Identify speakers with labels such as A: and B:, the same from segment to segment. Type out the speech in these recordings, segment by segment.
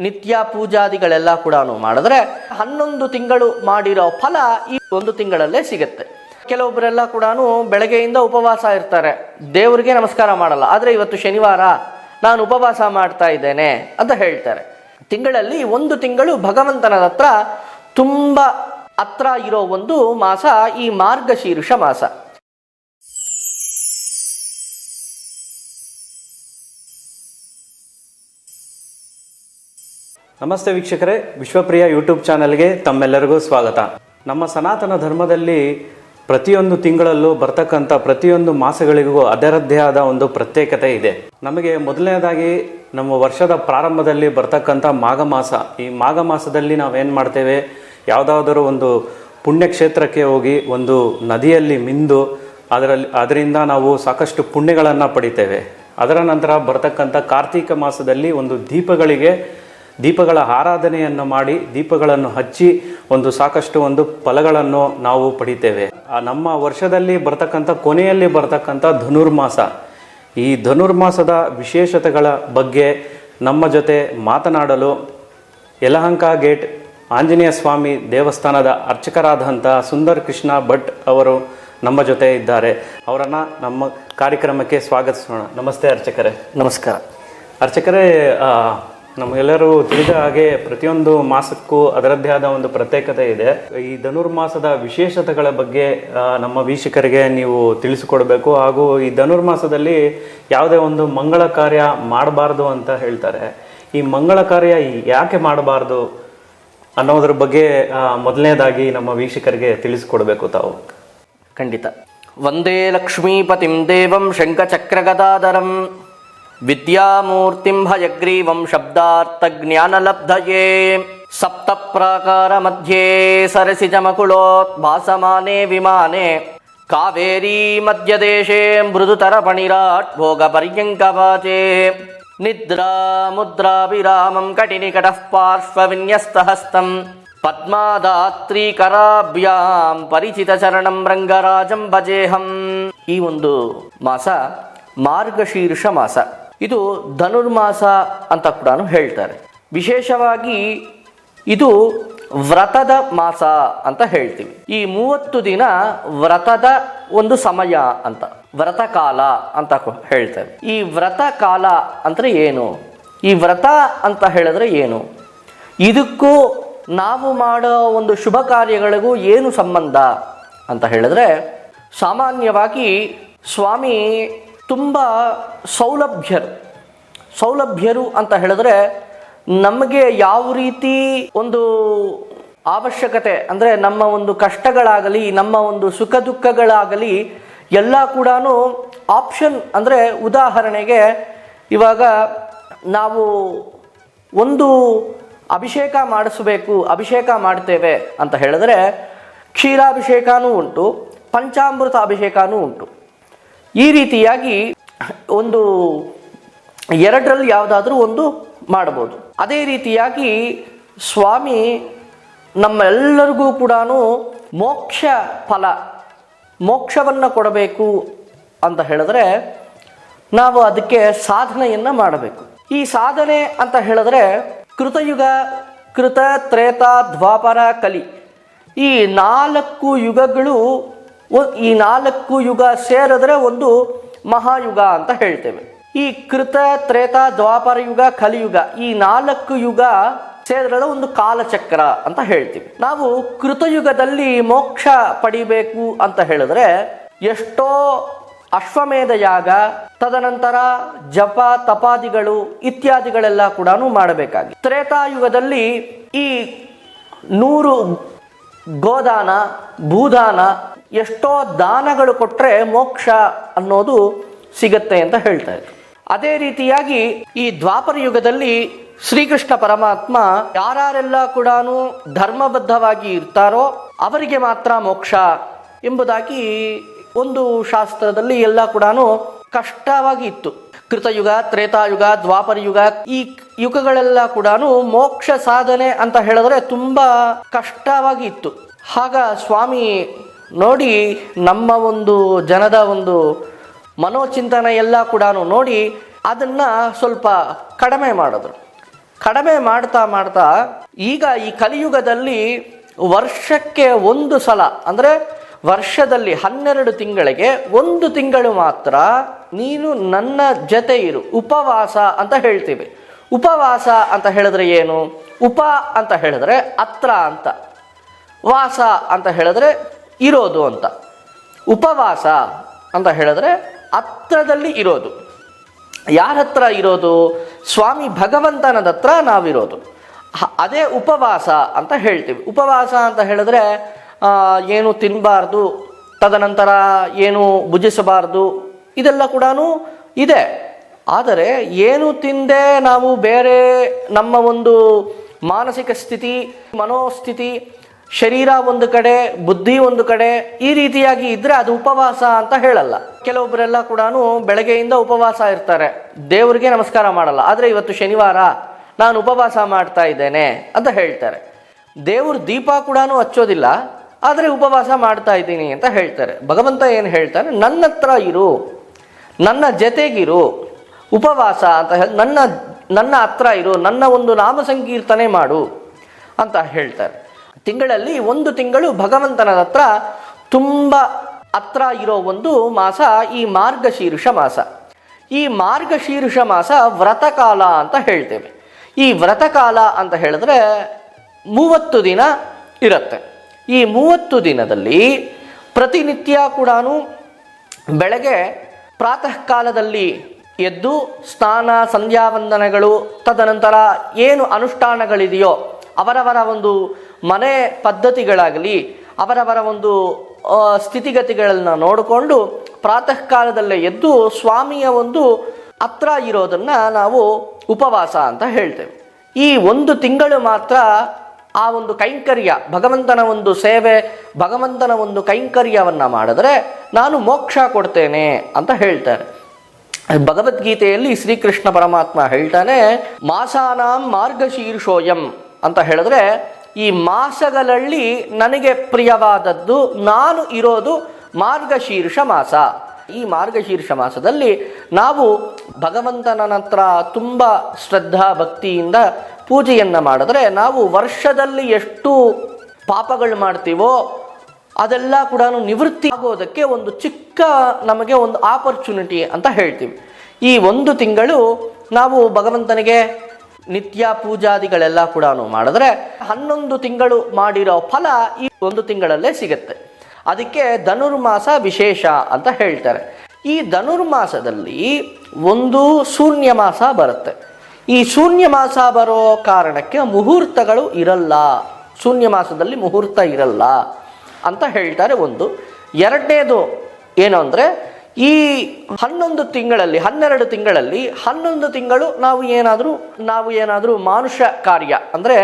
A: ನಿತ್ಯ ಪೂಜಾದಿಗಳೆಲ್ಲ ಕೂಡ ಮಾಡಿದ್ರೆ ಹನ್ನೊಂದು ತಿಂಗಳು ಮಾಡಿರೋ ಫಲ ಈ ಒಂದು ತಿಂಗಳಲ್ಲೇ ಸಿಗುತ್ತೆ. ಕೆಲವೊಬ್ಬರೆಲ್ಲ ಕೂಡ ಬೆಳಗ್ಗೆಯಿಂದ ಉಪವಾಸ ಇರ್ತಾರೆ. ದೇವರಿಗೆ ನಮಸ್ಕಾರ ಮಾಡಲ್ಲ. ಆದರೆ ಇವತ್ತು ಶನಿವಾರ ನಾನು ಉಪವಾಸ ಮಾಡ್ತಾ ಇದ್ದೇನೆ ಅಂತ ಹೇಳ್ತಾರೆ. ತಿಂಗಳಲ್ಲಿ ಒಂದು ತಿಂಗಳು ಭಗವಂತನ ಹತ್ರ ತುಂಬ ಹತ್ರ ಇರೋ ಒಂದು ಮಾಸ ಈ ಮಾರ್ಗಶೀರ್ಷ ಮಾಸ.
B: ನಮಸ್ತೆ ವೀಕ್ಷಕರೇ, ವಿಶ್ವಪ್ರಿಯ ಯೂಟ್ಯೂಬ್ ಚಾನೆಲ್ಗೆ ತಮ್ಮೆಲ್ಲರಿಗೂ ಸ್ವಾಗತ. ನಮ್ಮ ಸನಾತನ ಧರ್ಮದಲ್ಲಿ ಪ್ರತಿಯೊಂದು ತಿಂಗಳಲ್ಲೂ ಬರ್ತಕ್ಕಂಥ ಪ್ರತಿಯೊಂದು ಮಾಸಗಳಿಗೂ ಅದರದ್ದೇ ಆದ ಒಂದು ಪ್ರತ್ಯೇಕತೆ ಇದೆ. ನಮಗೆ ಮೊದಲನೇದಾಗಿ ನಮ್ಮ ವರ್ಷದ ಪ್ರಾರಂಭದಲ್ಲಿ ಬರ್ತಕ್ಕಂಥ ಮಾಘ ಮಾಸ ಈ ಮಾಘ ಮಾಸದಲ್ಲಿ ನಾವೇನು ಮಾಡ್ತೇವೆ? ಯಾವುದಾದರೂ ಒಂದು ಪುಣ್ಯಕ್ಷೇತ್ರಕ್ಕೆ ಹೋಗಿ ಒಂದು ನದಿಯಲ್ಲಿ ಮಿಂದು ಅದರಲ್ಲಿ, ಅದರಿಂದ ನಾವು ಸಾಕಷ್ಟು ಪುಣ್ಯಗಳನ್ನು ಪಡಿತೇವೆ. ಅದರ ನಂತರ ಬರ್ತಕ್ಕಂಥ ಕಾರ್ತೀಕ ಮಾಸದಲ್ಲಿ ಒಂದು ದೀಪಗಳಿಗೆ ದೀಪಗಳ ಆರಾಧನೆಯನ್ನು ಮಾಡಿ ದೀಪಗಳನ್ನು ಹಚ್ಚಿ ಒಂದು ಸಾಕಷ್ಟು ಒಂದು ಫಲಗಳನ್ನು ನಾವು ಪಡಿತೇವೆ. ಆ ನಮ್ಮ ವರ್ಷದಲ್ಲಿ ಬರ್ತಕ್ಕಂಥ ಕೊನೆಯಲ್ಲಿ ಬರ್ತಕ್ಕಂಥ ಧನುರ್ಮಾಸ. ಈ ಧನುರ್ಮಾಸದ ವಿಶೇಷತೆಗಳ ಬಗ್ಗೆ ನಮ್ಮ ಜೊತೆ ಮಾತನಾಡಲು ಯಲಹಂಕ ಗೇಟ್ ಆಂಜನೇಯ ಸ್ವಾಮಿ ದೇವಸ್ಥಾನದ ಅರ್ಚಕರಾದಂಥ ಸುಂದರ್ ಕೃಷ್ಣ ಭಟ್ ಅವರು ನಮ್ಮ ಜೊತೆ ಇದ್ದಾರೆ. ಅವರನ್ನು ನಮ್ಮ ಕಾರ್ಯಕ್ರಮಕ್ಕೆ ಸ್ವಾಗತಿಸೋಣ. ನಮಸ್ತೆ ಅರ್ಚಕರೇ.
A: ನಮಸ್ಕಾರ.
B: ಅರ್ಚಕರೇ ನಮಗೆಲ್ಲರೂ ತಿಳಿದ ಹಾಗೆ ಪ್ರತಿಯೊಂದು ಮಾಸಕ್ಕೂ ಅದರದ್ದೇ ಆದ ಒಂದು ಪ್ರತ್ಯೇಕತೆ ಇದೆ. ಈ ಧನುರ್ಮಾಸದ ವಿಶೇಷತೆಗಳ ಬಗ್ಗೆ ನಮ್ಮ ವೀಕ್ಷಕರಿಗೆ ನೀವು ತಿಳಿಸಿಕೊಡಬೇಕು. ಹಾಗೂ ಈ ಧನುರ್ಮಾಸದಲ್ಲಿ ಯಾವುದೇ ಒಂದು ಮಂಗಳ ಕಾರ್ಯ ಮಾಡಬಾರ್ದು ಅಂತ ಹೇಳ್ತಾರೆ. ಈ ಮಂಗಳ ಕಾರ್ಯ ಯಾಕೆ ಮಾಡಬಾರ್ದು ಅನ್ನೋದ್ರ ಬಗ್ಗೆ ಮೊದಲನೇದಾಗಿ ನಮ್ಮ ವೀಕ್ಷಕರಿಗೆ ತಿಳಿಸಿಕೊಡಬೇಕು ತಾವು.
A: ಖಂಡಿತ. ವಂದೇ ಲಕ್ಷ್ಮೀಪತಿಂ ದೇವಂ ಶಂಖಚಕ್ರಗದಾಧರಂ ವಿದ್ಯಾಮೂರ್ತಿಂ ಭಯಗ್ರೀವಂ ಶಬ್ದಾರ್ಥಜ್ಞಾನಲಬ್ಧಯೇ ಸಪ್ತ ಪ್ರಾಕಾರ ಮಧ್ಯೆ ಸರಸಿಜಮಕುಳೋತ್ ಭಾಸಮಾನೆ ವಿಮಾನೆ ಕಾವೇರಿ ಮಧ್ಯದೇಶೇ ಮೃದುತರ ಪಣಿರಾಟ್ ಭೋಗ ಪರ್ಯಂಕವಾಚೆ ನಿದ್ರಾ ಮುದ್ರಾಭಿರಾಮಂ ಕಟಿನಿಕಟಃ ಪಾರ್ಶ್ವವಿನ್ಯಸ್ತಹಸ್ತಂ ಪದ್ಮಾದಾತ್ರೀಕರಾಭ್ಯಾಂ ಪರಿಚಿತ ಚರಣಂ ರಂಗರಾಜಂ ಭಜೇಹಂ ಈ ಒಂದು ಮಾಸ ಮಾರ್ಗಶೀರ್ಷ ಮಾಸ ಇದು ಧನುರ್ಮಾಸ ಅಂತ ಕೂಡ ಹೇಳ್ತಾರೆ. ವಿಶೇಷವಾಗಿ ಇದು ವ್ರತದ ಮಾಸ ಅಂತ ಹೇಳ್ತೀವಿ. ಈ ಮೂವತ್ತು ದಿನ ವ್ರತದ ಒಂದು ಸಮಯ ಅಂತ, ವ್ರತ ಕಾಲ ಅಂತ ಹೇಳ್ತಾರೆ. ಈ ವ್ರತ ಕಾಲ ಅಂದರೆ ಏನು? ಈ ವ್ರತ ಅಂತ ಹೇಳಿದ್ರೆ ಏನು? ಇದಕ್ಕೂ ನಾವು ಮಾಡೋ ಒಂದು ಶುಭ ಕಾರ್ಯಗಳಿಗೂ ಏನು ಸಂಬಂಧ ಅಂತ ಹೇಳಿದ್ರೆ, ಸಾಮಾನ್ಯವಾಗಿ ಸ್ವಾಮಿ ತುಂಬ ಸೌಲಭ್ಯರು. ಸೌಲಭ್ಯರು ಅಂತ ಹೇಳಿದ್ರೆ ನಮಗೆ ಯಾವ ರೀತಿ ಒಂದು ಅವಶ್ಯಕತೆ, ಅಂದರೆ ನಮ್ಮ ಒಂದು ಕಷ್ಟಗಳಾಗಲಿ, ನಮ್ಮ ಒಂದು ಸುಖ ದುಃಖಗಳಾಗಲಿ, ಎಲ್ಲ ಕೂಡ ಆಪ್ಷನ್ ಅಂದರೆ ಉದಾಹರಣೆಗೆ ಇವಾಗ ನಾವು ಒಂದು ಅಭಿಷೇಕ ಮಾಡಿಸಬೇಕು, ಅಭಿಷೇಕ ಮಾಡ್ತೇವೆ ಅಂತ ಹೇಳಿದ್ರೆ ಕ್ಷೀರಾಭಿಷೇಕನೂ ಉಂಟು, ಪಂಚಾಮೃತ ಅಭಿಷೇಕನೂ ಉಂಟು. ಈ ರೀತಿಯಾಗಿ ಒಂದು ಎರಡರಲ್ಲಿ ಯಾವುದಾದ್ರೂ ಒಂದು ಮಾಡ್ಬೋದು. ಅದೇ ರೀತಿಯಾಗಿ ಸ್ವಾಮಿ ನಮ್ಮೆಲ್ಲರಿಗೂ ಕೂಡ ಮೋಕ್ಷ ಫಲ, ಮೋಕ್ಷವನ್ನು ಕೊಡಬೇಕು ಅಂತ ಹೇಳಿದ್ರೆ ನಾವು ಅದಕ್ಕೆ ಸಾಧನೆಯನ್ನು ಮಾಡಬೇಕು. ಈ ಸಾಧನೆ ಅಂತ ಹೇಳಿದ್ರೆ ಕೃತಯುಗ, ಕೃತ, ತ್ರೇತ, ದ್ವಾಪರ, ಕಲಿ ಈ ನಾಲ್ಕು ಯುಗಗಳು ಈ ನಾಲ್ಕು ಯುಗ ಸೇರಿದ್ರೆ ಒಂದು ಮಹಾಯುಗ ಅಂತ ಹೇಳ್ತೇವೆ. ಈ ಕೃತ, ತ್ರೇತ, ದ್ವಾಪರ ಯುಗ, ಕಲಿಯುಗ, ಈ ನಾಲ್ಕು ಯುಗ ಸೇರಿದ್ರೆ ಒಂದು ಕಾಲಚಕ್ರ ಅಂತ ಹೇಳ್ತೀವಿ. ನಾವು ಕೃತಯುಗದಲ್ಲಿ ಮೋಕ್ಷ ಪಡಿಬೇಕು ಅಂತ ಹೇಳಿದ್ರೆ ಎಷ್ಟೋ ಅಶ್ವಮೇಧ ಯಾಗ, ತದನಂತರ ಜಪ, ತಪಾದಿಗಳು ಇತ್ಯಾದಿಗಳೆಲ್ಲ ಕೂಡ ಮಾಡಬೇಕಾಗಿ. ತ್ರೇತಾಯುಗದಲ್ಲಿ ಈ ನೂರು ಗೋದಾನ, ಭೂದಾನ, ಎಷ್ಟೋ ದಾನಗಳು ಕೊಟ್ಟರೆ ಮೋಕ್ಷ ಅನ್ನೋದು ಸಿಗತ್ತೆ ಅಂತ ಹೇಳ್ತಾ ಇದ್ರು. ಅದೇ ರೀತಿಯಾಗಿ ಈ ದ್ವಾಪರ ಯುಗದಲ್ಲಿ ಶ್ರೀಕೃಷ್ಣ ಪರಮಾತ್ಮ ಯಾರೆಲ್ಲ ಕೂಡ ಧರ್ಮಬದ್ಧವಾಗಿ ಇರ್ತಾರೋ ಅವರಿಗೆ ಮಾತ್ರ ಮೋಕ್ಷ ಎಂಬುದಾಗಿ ಒಂದು ಶಾಸ್ತ್ರದಲ್ಲಿ ಎಲ್ಲ ಕೂಡ ಕಷ್ಟವಾಗಿ ಇತ್ತು. ಕೃತಯುಗ, ತ್ರೇತಾಯುಗ, ದ್ವಾಪರ ಯುಗ ಈ ಯುಗಗಳೆಲ್ಲ ಕೂಡ ಮೋಕ್ಷ ಸಾಧನೆ ಅಂತ ಹೇಳಿದ್ರೆ ತುಂಬ ಕಷ್ಟವಾಗಿ ಇತ್ತು. ಆಗ ಸ್ವಾಮಿ ನೋಡಿ ನಮ್ಮ ಒಂದು ಜನದ ಒಂದು ಮನೋಚಿಂತನೆ ಎಲ್ಲ ಕೂಡ ನೋಡಿ ಅದನ್ನ ಸ್ವಲ್ಪ ಕಡಿಮೆ ಮಾಡಿದ್ರು. ಕಡಿಮೆ ಮಾಡ್ತಾ ಮಾಡ್ತಾ ಈಗ ಈ ಕಲಿಯುಗದಲ್ಲಿ ವರ್ಷಕ್ಕೆ ಒಂದು ಸಲ, ಅಂದರೆ ವರ್ಷದಲ್ಲಿ ಹನ್ನೆರಡು ತಿಂಗಳಿಗೆ ಒಂದು ತಿಂಗಳು ಮಾತ್ರ ನೀನು ನನ್ನ ಜೊತೆ ಇರು, ಉಪವಾಸ ಅಂತ ಹೇಳ್ತೀವಿ. ಉಪವಾಸ ಅಂತ ಹೇಳಿದ್ರೆ ಏನು? ಉಪ ಅಂತ ಹೇಳಿದ್ರೆ ಅತ್ರ ಅಂತ. ವಾಸ ಅಂತ ಹೇಳಿದ್ರೆ ಇರೋದು ಅಂತ. ಉಪವಾಸ ಅಂತ ಹೇಳಿದ್ರೆ ಹತ್ರದಲ್ಲಿ ಇರೋದು. ಯಾರ ಹತ್ರ ಇರೋದು? ಸ್ವಾಮಿ ಭಗವಂತನದ ಹತ್ರ ನಾವಿರೋದು. ಅದೇ ಉಪವಾಸ ಅಂತ ಹೇಳ್ತೀವಿ. ಉಪವಾಸ ಅಂತ ಹೇಳಿದ್ರೆ ಏನು ತಿನ್ನಬಾರ್ದು ತದನಂತರ ಏನು ಭುಜಿಸಬಾರ್ದು, ಇದೆಲ್ಲ ಕೂಡ ಇದೆ. ಆದರೆ ಏನು ತಿಂದೆ ನಾವು ಬೇರೆ ನಮ್ಮ ಒಂದು ಮಾನಸಿಕ ಸ್ಥಿತಿ, ಮನೋಸ್ಥಿತಿ, ಶರೀರ ಒಂದು ಕಡೆ, ಬುದ್ಧಿ ಒಂದು ಕಡೆ ಈ ರೀತಿಯಾಗಿ ಇದ್ರೆ ಅದು ಉಪವಾಸ ಅಂತ ಹೇಳಲ್ಲ. ಕೆಲವೊಬ್ಬರೆಲ್ಲ ಕೂಡ ಬೆಳಗ್ಗೆಯಿಂದ ಉಪವಾಸ ಇರ್ತಾರೆ. ದೇವರಿಗೆ ನಮಸ್ಕಾರ ಮಾಡಲ್ಲ. ಆದರೆ ಇವತ್ತು ಶನಿವಾರ, ನಾನು ಉಪವಾಸ ಮಾಡ್ತಾ ಇದ್ದೇನೆ ಅಂತ ಹೇಳ್ತಾರೆ. ದೇವ್ರ ದೀಪ ಕೂಡ ಹಚ್ಚೋದಿಲ್ಲ, ಆದರೆ ಉಪವಾಸ ಮಾಡ್ತಾ ಇದ್ದೀನಿ ಅಂತ ಹೇಳ್ತಾರೆ. ಭಗವಂತ ಏನು ಹೇಳ್ತಾನೆ? ನನ್ನ ಹತ್ರ ಇರು. ನನ್ನ ಜೊತೆಗಿರು. ಉಪವಾಸ ಅಂತ ಹೇಳಿ ನನ್ನ ನನ್ನ ಹತ್ರ ಇರು, ನನ್ನ ಒಂದು ನಾಮ ಸಂಕೀರ್ತನೆ ಮಾಡು ಅಂತ ಹೇಳ್ತಾರೆ. ತಿಂಗಳಲ್ಲಿ ಒಂದು ತಿಂಗಳು ಭಗವಂತನ ಹತ್ರ ತುಂಬ ಹತ್ರ ಇರೋ ಒಂದು ಮಾಸ ಈ ಮಾರ್ಗಶೀರ್ಷ ಮಾಸ. ಈ ಮಾರ್ಗಶೀರ್ಷ ಮಾಸ ವ್ರತಕಾಲ ಅಂತ ಹೇಳ್ತೇವೆ. ಈ ವ್ರತಕಾಲ ಅಂತ ಹೇಳಿದ್ರೆ ಮೂವತ್ತು ದಿನ ಇರುತ್ತೆ. ಈ ಮೂವತ್ತು ದಿನದಲ್ಲಿ ಪ್ರತಿನಿತ್ಯ ಕೂಡ ಬೆಳಗ್ಗೆ ಪ್ರಾತಃ ಕಾಲದಲ್ಲಿ ಎದ್ದು ಸ್ನಾನ, ಸಂಧ್ಯಾವಂದನೆಗಳು, ತದನಂತರ ಏನು ಅನುಷ್ಠಾನಗಳಿದೆಯೋ ಅವರವರ ಒಂದು ಮನೆ ಪದ್ಧತಿಗಳಾಗಲಿ, ಅವರವರ ಒಂದು ಸ್ಥಿತಿಗತಿಗಳನ್ನು ಸ್ಥಿತಿಗತಿಗಳನ್ನ ನೋಡಿಕೊಂಡು ಪ್ರಾತಃ ಕಾಲದಲ್ಲೇ ಎದ್ದು ಸ್ವಾಮಿಯ ಒಂದು ಹತ್ರ ಇರೋದನ್ನು ನಾವು ಉಪವಾಸ ಅಂತ ಹೇಳ್ತೇವೆ. ಈ ಒಂದು ತಿಂಗಳು ಮಾತ್ರ ಆ ಒಂದು ಕೈಂಕರ್ಯ, ಭಗವಂತನ ಒಂದು ಸೇವೆ, ಭಗವಂತನ ಒಂದು ಕೈಂಕರ್ಯವನ್ನು ಮಾಡಿದ್ರೆ ನಾನು ಮೋಕ್ಷ ಕೊಡ್ತೇನೆ ಅಂತ ಹೇಳ್ತಾರೆ. ಭಗವದ್ಗೀತೆಯಲ್ಲಿ ಶ್ರೀಕೃಷ್ಣ ಪರಮಾತ್ಮ ಹೇಳ್ತಾನೆ, ಮಾಸಾನಾಂ ಮಾರ್ಗಶೀರ್ಷೋಯಂ ಅಂತ ಹೇಳಿದ್ರೆ, ಈ ಮಾಸಗಳಲ್ಲಿ ನನಗೆ ಪ್ರಿಯವಾದದ್ದು, ನಾನು ಇರೋದು ಮಾರ್ಗಶೀರ್ಷ ಮಾಸ. ಈ ಮಾರ್ಗಶೀರ್ಷ ಮಾಸದಲ್ಲಿ ನಾವು ಭಗವಂತನ ಹತ್ರ ತುಂಬ ಶ್ರದ್ಧಾ ಭಕ್ತಿಯಿಂದ ಪೂಜೆಯನ್ನು ಮಾಡಿದ್ರೆ, ನಾವು ವರ್ಷದಲ್ಲಿ ಎಷ್ಟು ಪಾಪಗಳು ಮಾಡ್ತೀವೋ ಅದೆಲ್ಲ ಕೂಡ ನಿವೃತ್ತಿ ಆಗೋದಕ್ಕೆ ಒಂದು ಚಿಕ್ಕ ನಮಗೆ ಒಂದು ಆಪರ್ಚುನಿಟಿ ಅಂತ ಹೇಳ್ತೀವಿ. ಈ ಒಂದು ತಿಂಗಳು ನಾವು ಭಗವಂತನಿಗೆ ನಿತ್ಯ ಪೂಜಾದಿಗಳೆಲ್ಲ ಕೂಡ ಮಾಡಿದ್ರೆ ಹನ್ನೊಂದು ತಿಂಗಳು ಮಾಡಿರೋ ಫಲ ಈ ಒಂದು ತಿಂಗಳಲ್ಲೇ ಸಿಗುತ್ತೆ. ಅದಕ್ಕೆ ಧನುರ್ಮಾಸ ವಿಶೇಷ ಅಂತ ಹೇಳ್ತಾರೆ. ಈ ಧನುರ್ಮಾಸದಲ್ಲಿ ಒಂದು ಶೂನ್ಯ ಮಾಸ ಬರುತ್ತೆ. ಈ ಶೂನ್ಯ ಮಾಸ ಬರೋ ಕಾರಣಕ್ಕೆ ಮುಹೂರ್ತಗಳು ಇರಲ್ಲ. ಶೂನ್ಯ ಮಾಸದಲ್ಲಿ ಮುಹೂರ್ತ ಇರಲ್ಲ. ಅಂತ ಹೇಳ್ತಾರೆ ಒಂದು. ಎರಡನೇದು ಏನು ಅಂದರೆ, ಈ ಹನ್ನೊಂದು ತಿಂಗಳಲ್ಲಿ, ಹನ್ನೆರಡು ತಿಂಗಳಲ್ಲಿ, ಹನ್ನೊಂದು ತಿಂಗಳು ನಾವು ಏನಾದರೂ ನಾವು ಏನಾದರೂ ಮಾನುಷ್ಯ ಕಾರ್ಯ ಅಂದರೆ,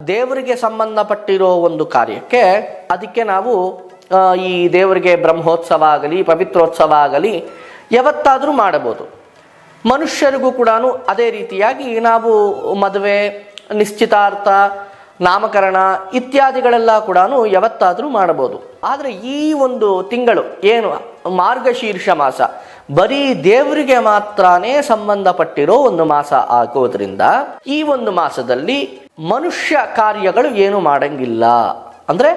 A: ದೇವರಿಗೆ ಸಂಬಂಧಪಟ್ಟಿರೋ ಒಂದು ಕಾರ್ಯಕ್ಕೆ ಅದಕ್ಕೆ ನಾವು ಈ ದೇವರಿಗೆ ಬ್ರಹ್ಮೋತ್ಸವ ಆಗಲಿ, ಪವಿತ್ರೋತ್ಸವ ಆಗಲಿ ಯಾವತ್ತಾದರೂ ಮಾಡಬಹುದು ಮನುಷ್ಯರಿಗೂ ಕೂಡ ಅದೇ ರೀತಿಯಾಗಿ ನಾವು ಮದುವೆ, ನಿಶ್ಚಿತಾರ್ಥ ನಾಮಕರಣ ಇತ್ಯಾದಿಗಳೆಲ್ಲ ಕೂಡ ಯಾವತ್ತಾದರೂ ಮಾಡಬಹುದು ಆದರೆ ಈ ಒಂದು ತಿಂಗಳು ಏನು? ಮಾರ್ಗಶೀರ್ಷ ಮಾಸ. ಬರೀ ದೇವರಿಗೆ ಮಾತ್ರನೇ ಸಂಬಂಧಪಟ್ಟಿರೋ ಒಂದು ಮಾಸ ಆಗೋದ್ರಿಂದ ಈ ಒಂದು ಮಾಸದಲ್ಲಿ ಮನುಷ್ಯ ಕಾರ್ಯಗಳು ಏನು ಮಾಡಂಗಿಲ್ಲ. ಅಂದರೆ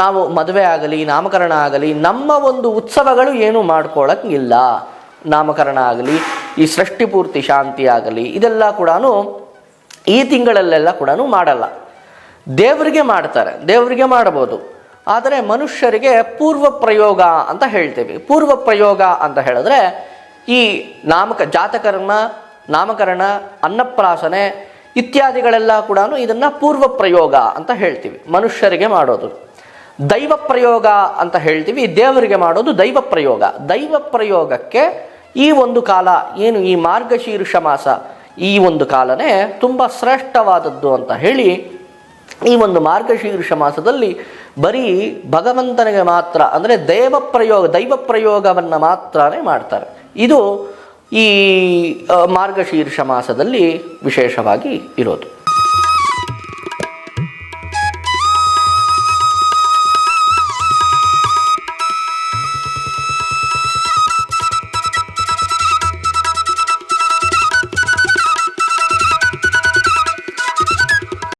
A: ನಾವು ಮದುವೆ ಆಗಲಿ, ನಾಮಕರಣ ಆಗಲಿ, ನಮ್ಮ ಒಂದು ಉತ್ಸವಗಳು ಏನು ಮಾಡ್ಕೊಳಂಗಿಲ್ಲ. ನಾಮಕರಣ ಆಗಲಿ, ಈ ಸೃಷ್ಟಿ ಪೂರ್ತಿ ಶಾಂತಿ ಆಗಲಿ, ಇದೆಲ್ಲ ಕೂಡ ಈ ತಿಂಗಳಲ್ಲೆಲ್ಲ ಕೂಡ ಮಾಡಲ್ಲ. ದೇವರಿಗೆ ಮಾಡ್ತಾರೆ, ದೇವರಿಗೆ ಮಾಡಬಹುದು ಆದರೆ ಮನುಷ್ಯರಿಗೆ ಪೂರ್ವ ಪ್ರಯೋಗ ಅಂತ ಹೇಳ್ತೀವಿ. ಪೂರ್ವ ಪ್ರಯೋಗ ಅಂತ ಹೇಳಿದ್ರೆ ಈ ನಾಮಕ ಜಾತಕರ್ಮ ನಾಮಕರಣ, ಅನ್ನಪ್ರಾಸನೆ ಇತ್ಯಾದಿಗಳೆಲ್ಲ ಕೂಡ ಇದನ್ನ ಪೂರ್ವ ಪ್ರಯೋಗ ಅಂತ ಹೇಳ್ತೀವಿ. ಮನುಷ್ಯರಿಗೆ ಮಾಡೋದು. ದೈವ ಪ್ರಯೋಗ ಅಂತ ಹೇಳ್ತೀವಿ. ದೇವರಿಗೆ ಮಾಡೋದು ದೈವ ಪ್ರಯೋಗ. ದೈವ ಪ್ರಯೋಗಕ್ಕೆ ಈ ಒಂದು ಕಾಲ, ಏನು ಈ ಮಾರ್ಗಶೀರ್ಷ ಮಾಸ ಈ ಒಂದು ಕಾಲನೇ ತುಂಬ ಶ್ರೇಷ್ಠವಾದದ್ದು ಅಂತ ಹೇಳಿ ಈ ಒಂದು ಮಾರ್ಗಶೀರ್ಷ ಮಾಸದಲ್ಲಿ ಬರೀ ಭಗವಂತನಿಗೆ ಮಾತ್ರ, ಅಂದರೆ ದೈವ ಪ್ರಯೋಗ, ದೈವ ಪ್ರಯೋಗವನ್ನು ಮಾತ್ರನೇ ಮಾಡ್ತಾರೆ. ಇದು ಈ ಮಾರ್ಗಶೀರ್ಷ ಮಾಸದಲ್ಲಿ ವಿಶೇಷವಾಗಿ ಇರೋದು.